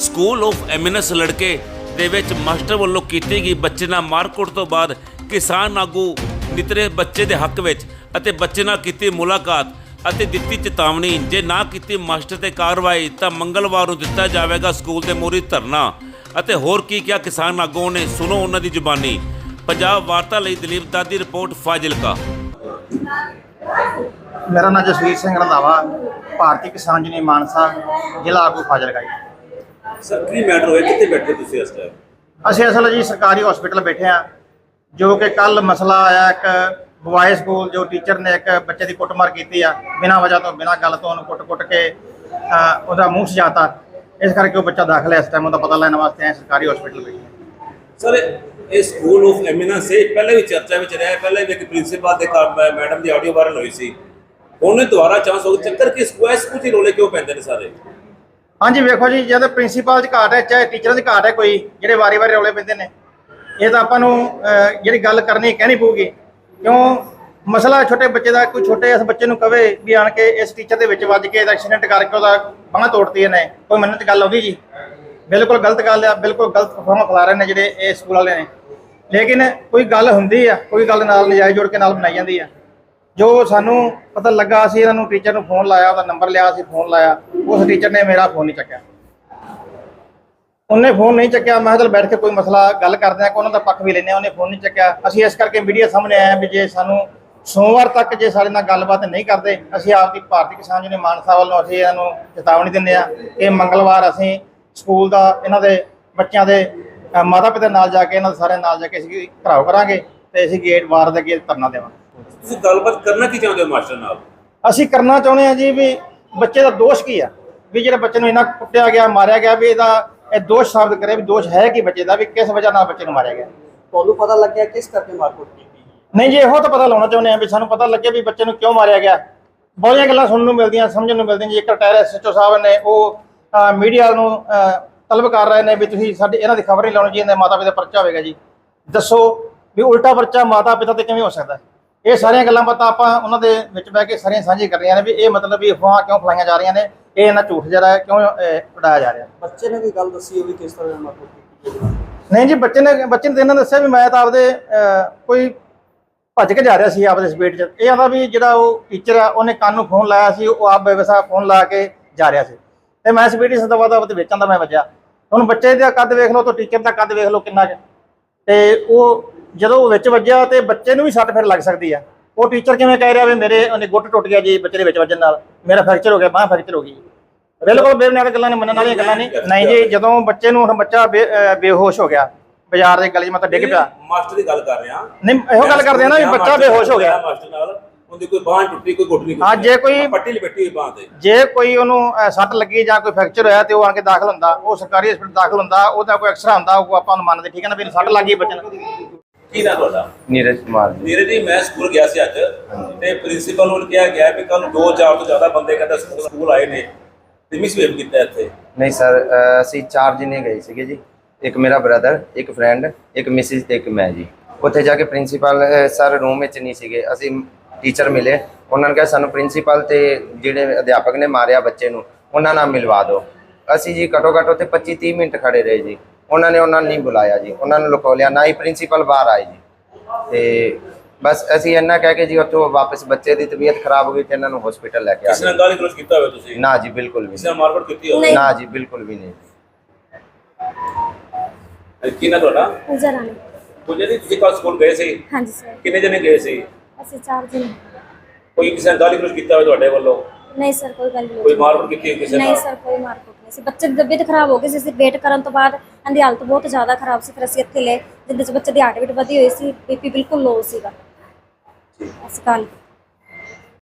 School of ਐਮਿਨਸ ਲੜਕੇ ਦੇ ਵਿੱਚ ਮਾਸਟਰ ਵੱਲੋਂ ਕੀਤੀ ਗਈ ਬੱਚੇ ਨਾਲ ਮਾਰਕੁੱਟ ਤੋਂ ਬਾਅਦ ਕਿਸਾਨ ਆਗੂ ਨਿਤਰੇ ਬੱਚੇ ਦੇ ਹੱਕ ਵਿੱਚ ਅਤੇ ਬੱਚੇ ਨਾਲ ਕੀਤੀ ਮੁਲਾਕਾਤ ਅਤੇ ਦਿੱਤੀ ਚੇਤਾਵਨੀ। ਜੇ ਨਾ ਕੀਤੀ ਮਾਸਟਰ ਤੇ ਕਾਰਵਾਈ ਤਾਂ ਮੰਗਲਵਾਰ ਨੂੰ ਦਿੱਤਾ ਜਾਵੇਗਾ ਸਕੂਲ ਦੇ ਮੂਹਰੇ ਧਰਨਾ। ਅਤੇ ਹੋਰ ਕੀ ਕਿਹਾ ਕਿਸਾਨ ਆਗੂਆਂ ਨੇ, ਸੁਣੋ ਉਹਨਾਂ ਦੀ ਜ਼ੁਬਾਨੀ। ਪੰਜਾਬ ਵਾਰਤਾ ਲਈ ਦਲੀਪ ਦਾਦੀ ਰਿਪੋਰਟ, ਫਾਜ਼ਿਲਕਾ। ਮੇਰਾ ਨਾਮ ਜਸਵੀਰ ਸਿੰਘ ਰੰਧਾਵਾ, ਭਾਰਤੀ ਕਿਸਾਨ ਯੂਨੀਅਨ ਮਾਨਸਾ, ਜ਼ਿਲ੍ਹਾ ਆਗੂ ਫਾਜ਼ਿਲਕਾ ਜੀ। ਸਰ ਕੀ ਮੈਟਰ ਹੋਇਆ ਕਿੱਥੇ ਬੈਠੇ ਤੁਸੀਂ ਇਸ ਟਾਈਮ ਅਸੀਂ ਅਸਲ ਜੀ ਸਰਕਾਰੀ ਹਸਪੀਟਲ ਬੈਠੇ ਆ ਜੋ ਕਿ ਕੱਲ ਮਸਲਾ ਆਇਆ ਇੱਕ ਬੁਆਏ ਸਕੂਲ ਜੋ ਟੀਚਰ ਨੇ ਇੱਕ ਬੱਚੇ ਦੀ ਕੁੱਟਮਾਰ ਕੀਤੀ ਆ ਬਿਨਾਂ ਵਜ੍ਹਾ ਤੋਂ ਬਿਨਾਂ ਗੱਲ ਤੋਂ ਉਹਨੂੰ ਕੁੱਟ-ਕੁੱਟ ਕੇ ਉਹਦਾ ਮੂੰਹ ਸਜਾਤਾ ਇਸ ਕਰਕੇ ਉਹ ਬੱਚਾ ਦਾਖਲ ਹੈ ਇਸ ਟਾਈਮ ਉਹਦਾ ਪਤਾ ਲੈਣ ਵਾਸਤੇ ਆਏ ਸਰਕਾਰੀ ਹਸਪੀਟਲ ਹਾਂ। ਸਰ ਇਹ ਸਕੂਲ ਆਫ ਐਮਿਨੈਂਸ ਇਹ ਪਹਿਲੇ ਵੀ ਚਰਚਾ ਵਿੱਚ ਰਿਹਾ ਪਹਿਲੇ ਵੀ ਇੱਕ ਪ੍ਰਿੰਸੀਪਲ ਦੇ ਮੈਡਮ ਦੀ ਆਡੀਓ ਵਾਇਰਲ ਹੋਈ ਸੀ ਉਹਨੇ ਦੁਬਾਰਾ ਚਾਂਸ ਹੋ ਗਿਆ। ਚੱਕਰ ਕਿ ਸਕੂਲ ਸਕੂਲ ਦੀ ਰੋਲੇ ਕਿਉਂ ਪੈਂਦੇ ਨੇ ਸਾਰੇ ਹਾਂਜੀ, ਵੇਖੋ ਜੀ ਜਦ ਪ੍ਰਿੰਸੀਪਲ 'ਚ ਘਾਟ ਹੈ ਚਾਹੇ ਟੀਚਰਾਂ 'ਚ ਘਾਟ ਹੈ, ਕੋਈ ਜਿਹੜੇ ਵਾਰੀ-ਵਾਰੀ ਰੌਲੇ ਪੈਂਦੇ ਨੇ। ਇਹ ਤਾਂ ਆਪਾਂ ਨੂੰ ਜਿਹੜੀ ਗੱਲ ਕਰਨੀ ਕਹਿਣੀ ਪਊਗੀ। ਕਿਉਂ? ਮਸਲਾ ਛੋਟੇ ਬੱਚੇ ਦਾ, ਕੋਈ ਛੋਟੇ ਇਸ ਬੱਚੇ ਨੂੰ ਕਵੇ ਵੀ ਆਣ ਕੇ ਇਸ ਟੀਚਰ ਦੇ ਵਿੱਚ ਵੱਜ ਕੇ ਇਹਦਾ ਐਕਸੀਡੈਂਟ ਕਰਕੇ ਉਹਦਾ ਬਾਂਹ ਤੋੜਤੀ ਇਹਨੇ। ਕੋਈ ਮੰਨਣ ਦੀ ਗੱਲ ਆਉਂਦੀ ਜੀ? ਬਿਲਕੁਲ ਗਲਤ ਗੱਲ ਆ, ਬਿਲਕੁਲ ਗਲਤ ਫੋਰਮ ਖਿਲਾ ਰਹੇ ਨੇ ਜਿਹੜੇ ਇਹ ਸਕੂਲ ਵਾਲੇ ਨੇ। ਲੇਕਿਨ ਕੋਈ ਗੱਲ ਹੁੰਦੀ ਆ, ਕੋਈ ਗੱਲ ਨਾਲ ਨਜਾਇਜ਼ ਜੋੜ ਕੇ ਨਾਲ ਬਣਾਈ ਜਾਂਦੀ ਆ। ਜੋ ਸਾਨੂੰ ਪਤਾ ਲੱਗਾ, ਅਸੀਂ ਇਹਨਾਂ ਨੂੰ ਟੀਚਰ ਨੂੰ ਫੋਨ ਲਾਇਆ, ਉਹਦਾ ਨੰਬਰ ਲਿਆ, ਅਸੀਂ ਫੋਨ ਲਾਇਆ। ਉਸ ਟੀਚਰ ਨੇ ਮੇਰਾ ਫੋਨ ਨਹੀਂ ਚੱਕਿਆ। ਉਹਨੇ ਫੋਨ ਨਹੀਂ ਚੱਕਿਆ। ਮੈਂ ਕਿਹਾ ਚੱਲ ਬੈਠ ਕੇ ਕੋਈ ਮਸਲਾ ਗੱਲ ਕਰਦੇ ਆ ਕਿ ਉਹਨਾਂ ਦਾ ਪੱਖ ਵੀ ਲੈਨੇ ਆ ਉਹਨੇ ਫੋਨ ਨਹੀਂ ਚੱਕਿਆ। ਅਸੀਂ ਇਸ ਕਰਕੇ ਮੀਡੀਆ ਸਾਹਮਣੇ ਆਏ ਵੀ ਜੇ ਸਾਨੂੰ ਸੋਮਵਾਰ ਤੱਕ ਜੇ ਸਾਡੇ ਨਾਲ ਗੱਲਬਾਤ ਨਹੀਂ ਕਰਦੇ, ਅਸੀਂ ਆਪਦੀ ਭਾਰਤੀ ਕਿਸਾਨ ਯੂਨੀਅਨ ਮਾਨਸਾ ਵੱਲੋਂ ਅਸੀਂ ਇਹਨਾਂ ਨੂੰ ਚੇਤਾਵਨੀ ਦਿੰਦੇ ਆ ਕਿ ਮੰਗਲਵਾਰ ਅਸੀਂ ਸਕੂਲ ਦਾ ਇਹਨਾਂ ਦੇ ਬੱਚਿਆਂ ਦੇ ਮਾਤਾ ਪਿਤਾ ਨਾਲ ਜਾ ਕੇ, ਇਹਨਾਂ ਦੇ ਸਾਰੇ ਨਾਲ ਜਾ ਕੇ ਅਸੀਂ ਘਰਾਓ ਕਰਾਂਗੇ ਤੇ ਅਸੀਂ ਗੇਟ ਵਾਰ ਦੇ ਅੱਗੇ ਧਰਨਾ ਦੇਵਾਂਗੇ। ਤੁਸੀਂ ਗੱਲਬਾਤ ਕਰਨਾ ਕੀ ਚਾਹੁੰਦੇ ਹੋ ਮਾਸਟਰ ਨਾਲ? ਅਸੀਂ ਕਰਨਾ ਚਾਹੁੰਦੇ ਹਾਂ ਜੀ ਵੀ ਬੱਚੇ ਦਾ ਦੋਸ਼ ਕੀ ਆ? ਵੀ ਜਿਹੜੇ ਬੱਚੇ ਨੂੰ ਇੰਨਾ ਕੁੱਟਿਆ ਗਿਆ ਮਾਰਿਆ ਗਿਆ ਵੀ ਇਹਦਾ ਇਹ ਦੋਸ਼ ਸਾਬਤ ਕਰੇ ਵੀ ਦੋਸ਼ ਹੈ ਕੀ ਬੱਚੇ ਦਾ ਵੀ ਕਿਸ ਵਜ੍ਹਾ ਨਾਲ ਬੱਚੇ ਨੂੰ ਮਾਰਿਆ ਗਿਆ। ਤੁਹਾਨੂੰ ਪਤਾ ਲੱਗਿਆ ਕਿਸ ਕਰਕੇ ਮਾਰਕੁੱਟ ਕੀਤੀ ਨਹੀਂ ਜੀ ਇਹੋ ਤਾਂ ਪਤਾ ਲਾਉਣਾ ਚਾਹੁੰਦੇ ਆ ਵੀ ਸਾਨੂੰ ਪਤਾ ਲੱਗੇ ਵੀ ਬੱਚੇ ਨੂੰ ਕਿਉਂ ਮਾਰਿਆ ਗਿਆ। ਬਹੁਤੀਆਂ ਗੱਲਾਂ ਸੁਣਨ ਨੂੰ ਮਿਲਦੀਆਂ ਸਮਝਣ ਨੂੰ ਮਿਲਦੀਆਂ ਜੀ। ਇੱਕ ਰਿਟਾਇਰ ਐਸਐਚਓ ਸਾਹਿਬ ਨੇ ਉਹ ਮੀਡੀਆ ਨੂੰ ਅਹ, ਤਲਬ ਕਰ ਰਹੇ ਨੇ ਵੀ ਤੁਸੀਂ ਸਾਡੇ ਇਹਨਾਂ ਦੀ ਖਬਰ ਨਹੀਂ ਲਾਉਣੀ ਜੀ ਇਹਨਾਂ ਦੇ ਮਾਤਾ ਪਿਤਾ ਪਰਚਾ ਹੋਵੇਗਾ ਜੀ। ਦੱਸੋ ਵੀ ਉਲਟਾ ਪਰਚਾ ਮਾਤਾ ਪਿਤਾ ਤੇ ਕਿਵੇਂ ਹੋ ਸਕਦਾ ਹੈ? ਇਹ ਸਾਰੀਆਂ ਗੱਲਾਂ ਬਾਤਾਂ ਆਪਾਂ ਉਹਨਾਂ ਦੇ ਵਿੱਚ ਬਹਿ ਕੇ ਸਾਰੀਆਂ ਸਾਂਝੀਆਂ ਕਰ ਰਹੀਆਂ ਨੇ ਵੀ ਇਹ ਮਤਲਬ ਵੀ ਅਫਵਾਹਾਂ ਕਿਉਂ ਫਲਾਈਆਂ ਜਾ ਰਹੀਆਂ ਨੇ ਇਹ ਇਹਨਾਂ ਝੂਠ ਜਿਹੜਾ ਹੈ ਕਿਉਂ ਉਡਾਇਆ ਜਾ ਰਿਹਾ? ਬੱਚੇ ਨੇ ਵੀ ਗੱਲ ਦੱਸੀ ਹੋਵੇ ਕਿਸ ਤਰ੍ਹਾਂ ਗਈ ਨਹੀਂ ਜੀ ਬੱਚੇ ਨੇ ਬੱਚੇ ਨੇ ਇਹਨਾਂ ਨੇ ਦੱਸਿਆ ਵੀ ਮੈਂ ਤਾਂ ਆਪਦੇ ਕੋਈ ਭੱਜ ਕੇ ਜਾ ਰਿਹਾ ਸੀ ਆਪਦੇ ਸਪੀਡ 'ਚ। ਇਹ ਆਂਦਾ ਵੀ ਜਿਹੜਾ ਉਹ ਟੀਚਰ ਆ ਉਹਨੇ ਕੰਨ ਨੂੰ ਫੋਨ ਲਾਇਆ ਸੀ ਉਹ ਆਪ ਬੇਵਸਾ ਫੋਨ ਲਾ ਕੇ ਜਾ ਰਿਹਾ ਸੀ। ਤੇ ਮੈਂ ਸਪੀਡ ਇਸ ਦਵਾ ਦਾ ਤੇ ਵੇਚਾਂ ਦਾ ਮੈਂ ਵੱਜਿਆ। ਹੁਣ ਬੱਚੇ ਦਾ ਕੱਦ ਵੇਖ ਲਓ ਤੇ ਟੀਚਰ ਦਾ ਕੱਦ ਵੇਖ ਲਓ ਕਿੰਨਾ ਕੁ। ਤੇ ਉਹ ਜਦੋਂ ਉਹ ਵਿੱਚ ਵੱਜਿਆ ਤੇ ਬੱਚੇ ਨੂੰ ਵੀ ਸੱਟ ਫਿਰ ਲੱਗ ਸਕਦੀ ਆ। ਉਹ ਟੀਚਰ ਕਿਵੇਂ ਕਹਿ ਰਿਹਾ ਵੀ ਮੇਰੇ ਉਹਨੇ ਗੁੱਟ ਟੁੱਟ ਗਿਆ ਜੀ ਬੱਚੇ ਦੇ ਵਿੱਚ ਵੱਜਣ ਨਾਲ। ਮੇਰਾ ਫ੍ਰੈਕਚਰ ਹੋ ਗਿਆ ਬਾਂਹ ਫ੍ਰੈਕਚਰ ਹੋ ਗਈ। ਬਿਲਕੁਲ ਬੇਬੁਨਿਆਦ ਗੱਲਾਂ ਨੇ ਮੰਨਣ ਵਾਲੀਆਂ ਗੱਲਾਂ ਨਹੀਂ ਨਹੀਂ ਜੀ ਜਦੋਂ ਬੱਚੇ ਨੂੰ ਹੁਣ ਬੱਚਾ ਬੇਹੋਸ਼ ਹੋ ਗਿਆ ਬਾਜ਼ਾਰ ਦੇ ਗਲੀ 'ਚ ਮਤਲਬ ਡਿੱਗ ਪਿਆ। ਮਾਸਟਰ ਦੀ ਗੱਲ ਕਰ ਰਿਹਾ ਨਹੀਂ ਇਹੋ ਗੱਲ ਕਰਦੇ ਆ ਨਾ ਵੀ ਬੱਚਾ ਬੇਹੋਸ਼ ਹੋ ਗਿਆ। ਮਾਸਟਰ ਨਾਲ ਉਹਦੀ ਕੋਈ ਬਾਂਹ ਟੁੱਟੀ ਕੋਈ ਗੁੱਟ ਨਹੀਂ ਹਾਂ, ਜੇ ਕੋਈ- ਪੱਟੀ ਲਿਪਟੀ ਹੋਈ ਬਾਂਹ ਤੇ। ਜੇ ਕੋਈ ਉਹਨੂੰ ਸੱਟ ਲੱਗੀ ਜਾਂ ਕੋਈ ਫ੍ਰੈਕਚਰ ਹੋਇਆ ਤੇ ਉਹ ਆਣ ਕੇ ਦਾਖਲ ਹੁੰਦਾ ਉਹ ਸਰਕਾਰੀ ਹਸਪਤਾਲ ਦਾਖਲ ਹੁੰਦਾ ਉਹਦਾ ਕੋਈ ਐਕਸਰਾ ਹੁੰਦਾ ਉਹ ਆਪਾਂ ਨੂੰ ਮੰਨਦੇ ਠੀਕ ਹੈ ਨਾ ਵੀ ਸੱਟ ਲੱਗੀ ਬੱਚੇ ਨੂੰ। ਕੀ ਨਾ ਤੁਹਾਡਾ? ਨੀਰਜ ਕੁਮਾਰ ਜੀ। ਮੇਰੇ ਜੀ ਮੈਂ ਸਕੂਲ ਗਿਆ ਸੀ ਅੱਜ ਤੇ ਪ੍ਰਿੰਸੀਪਲ ਨੂੰ ਕਿਹਾ ਗਿਆ ਵੀ ਕੱਲ ਦੋ ਚਾਰ ਤੋਂ ਜ਼ਿਆਦਾ ਬੰਦੇ ਕਹਿੰਦਾ ਸਕੂਲ ਆਏ ਨੇ। ਤੇ ਮਿਸਬੀਹੇਵ ਕੀਤਾ ਇੱਥੇ? ਨਹੀਂ ਸਰ ਅਸੀਂ ਚਾਰ ਜਣੇ ਗਏ ਸੀਗੇ ਜੀ। ਇੱਕ ਮੇਰਾ ਬ੍ਰਦਰ ਇੱਕ ਫਰੈਂਡ ਇੱਕ ਮਿਸਿਸ ਤੇ ਇੱਕ ਮੈਂ ਜੀ। ਉੱਥੇ ਜਾ ਕੇ ਪ੍ਰਿੰਸੀਪਲ ਸਰ ਰੂਮ ਵਿੱਚ ਨਹੀਂ ਸੀਗੇ। ਅਸੀਂ ਟੀਚਰ ਮਿਲੇ। ਉਹਨਾਂ ਨੇ ਕਿਹਾ ਸਾਨੂੰ ਪ੍ਰਿੰਸੀਪਲ ਤੇ ਜਿਹੜੇ ਅਧਿਆਪਕ ਨੇ ਮਾਰਿਆ ਬੱਚੇ ਨੂੰ ਉਹਨਾਂ ਨਾਲ ਮਿਲਵਾ ਦਿਓ। ਅਸੀਂ ਜੀ ਘੱਟੋ ਘੱਟ ਉੱਥੇ 25 30 ਮਿੰਟ ਖੜੇ ਰਹੇ ਜੀ। ਉਹਨਾਂ ਨੇ ਉਹਨਾਂ ਨੂੰ ਨਹੀਂ ਬੁਲਾਇਆ ਜੀ। ਉਹਨਾਂ ਨੂੰ ਲੁਕੋ ਲਿਆ। ਨਾ ਹੀ ਪ੍ਰਿੰਸੀਪਲ ਬਾਹਰ ਆਏ ਜੀ। ਤੇ ਬਸ ਅਸੀਂ ਇੰਨਾ ਕਹਿ ਕੇ ਜੀ ਉੱਥੋਂ ਵਾਪਸ ਬੱਚੇ ਦੀ ਤਬੀਅਤ ਖਰਾਬ ਹੋ ਗਈ ਤੇ ਇਹਨਾਂ ਨੂੰ ਹਸਪੀਟਲ ਲੈ ਕੇ ਆ ਕਿਸੇ ਨਾਲ ਗਏ। ਗਾਲੀ ਗਲੋਚ ਕੀਤਾ ਹੋਵੇ ਤੁਸੀਂ? ਨਾ ਜੀ ਬਿਲਕੁਲ ਵੀ ਕਿਸੇ ਨਾਲ ਮਾਰਪਟ ਕੀਤੀ ਹੋਵੇ? ਨਹੀਂ। ਨਾ ਜੀ ਬਿਲਕੁਲ ਵੀ ਨਹੀਂ। ਕੀ ਨਾ ਤੁਹਾਡਾ? ਪੂਜਾ ਰਾਣੀ। ਪੁੱਜੇ ਜੀ ਤੁਸੀਂ ਕੱਲ ਸਕੂਲ ਗਏ ਸੀ? ਹਾਂਜੀ ਸਰ। ਕਿੰਨੇ ਜਣੇ ਗਏ ਸੀ? ਅਸੀਂ ਚਾਰ ਦਿਨ ਕੋਈ ਕਿਸੇ ਨੇ ਗਾਲੀ ਗਲੋਚ ਕੀਤਾ ਹੋਵੇ ਤੁਹਾਡੇ ਵੱਲੋਂ? ਨਹੀਂ ਸਰ ਕੋਈ ਗੱਲ ਨਹੀਂ। ਕੋਈ ਮਾਰਪਟ ਕੀਤੀ ਕਿਸੇ ਨਹੀਂ ਨਾਲ? ਸਰ ਕੋਈ ਮਾਰਕੁੱਟ ਨਹੀਂ ਸੀ। ਬੱਚੇ ਦੀ ਤਬੀਅਤ ਖਰਾਬ ਹੋ ਗਈ ਸੀ ਅਸੀਂ ਵੇਟ ਕਰਨ ਤੋਂ ਬਾਅਦ ਇਹਦੀ ਹਾਲਤ ਬਹੁਤ ਜ਼ਿਆਦਾ ਖਰਾਬ ਸੀ ਫਿਰ ਅਸੀਂ ਇੱਥੇ ਲਏ ਜਿੱਦੇ ਚ ਬੱਚੇ ਦੀ ਹਾਰਟ ਬੀਟ ਵਧੀ ਹੋਈ ਸੀ ਬੀਪੀ ਬਿਲਕੁਲ ਲੋ ਸੀਗਾ। ਅਸੀਂ ਕੱਲ